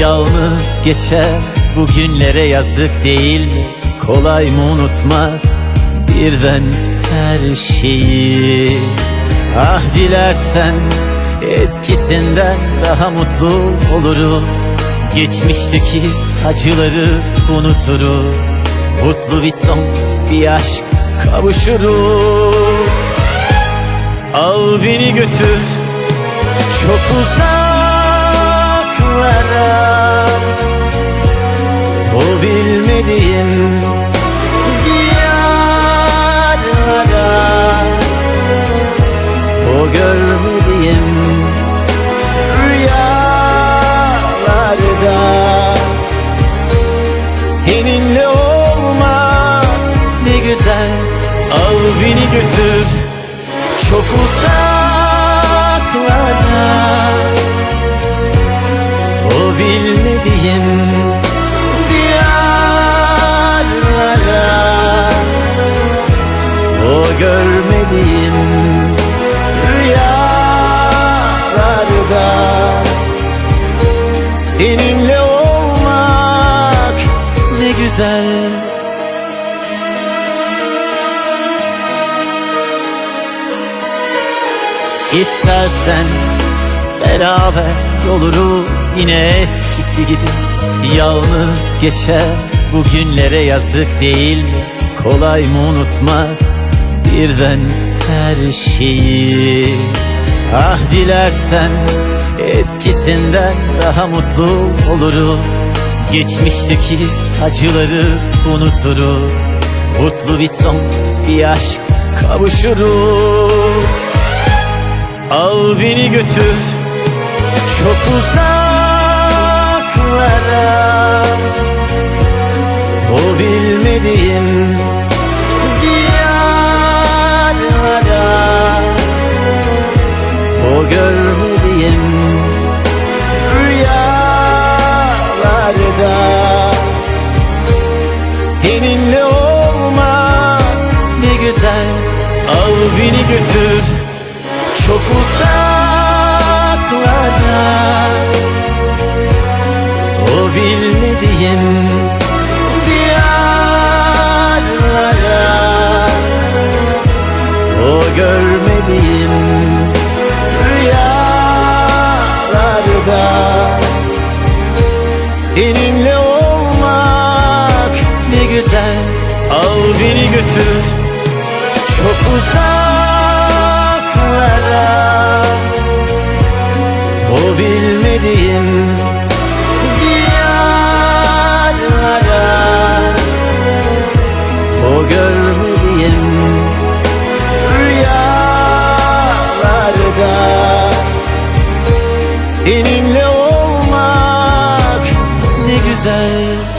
Yalnız geçer bu günlere yazık değil mi? Kolay mı unutmak birden her şeyi? Ah dilersen eskisinden daha mutlu oluruz. Geçmişteki acıları unuturuz. Mutlu bir son bir aşk kavuşuruz. Al beni götür çok uzaklara bilmediğim diyarlara O görmediğim rüyalarda Seninle olmak ne güzel. Al beni götür çok uzaklara. O bilmediğin O görmediğim rüyalarda. Seninle olmak ne güzel. İstersen beraber oluruz yine eskisi gibi. Yalnız geçer bu günlere yazık değil mi? Kolay mı unutmak birden her şeyi. Ah dilersen eskisinden daha mutlu oluruz. Geçmişteki acıları unuturuz. Mutlu bir son bir aşk kavuşuruz. Al beni götür çok uzaklara. O bilmediğim Seninle olmak ne güzel. Al beni götür. Çok uzaklara. O bilmediğin diyarlara. O görmediğim rüyalarda. Seninle Al beni götür. Çok uzaklara. O bilmediğim diyarlara. O görmediğim rüyalarda. Seninle olmak ne güzel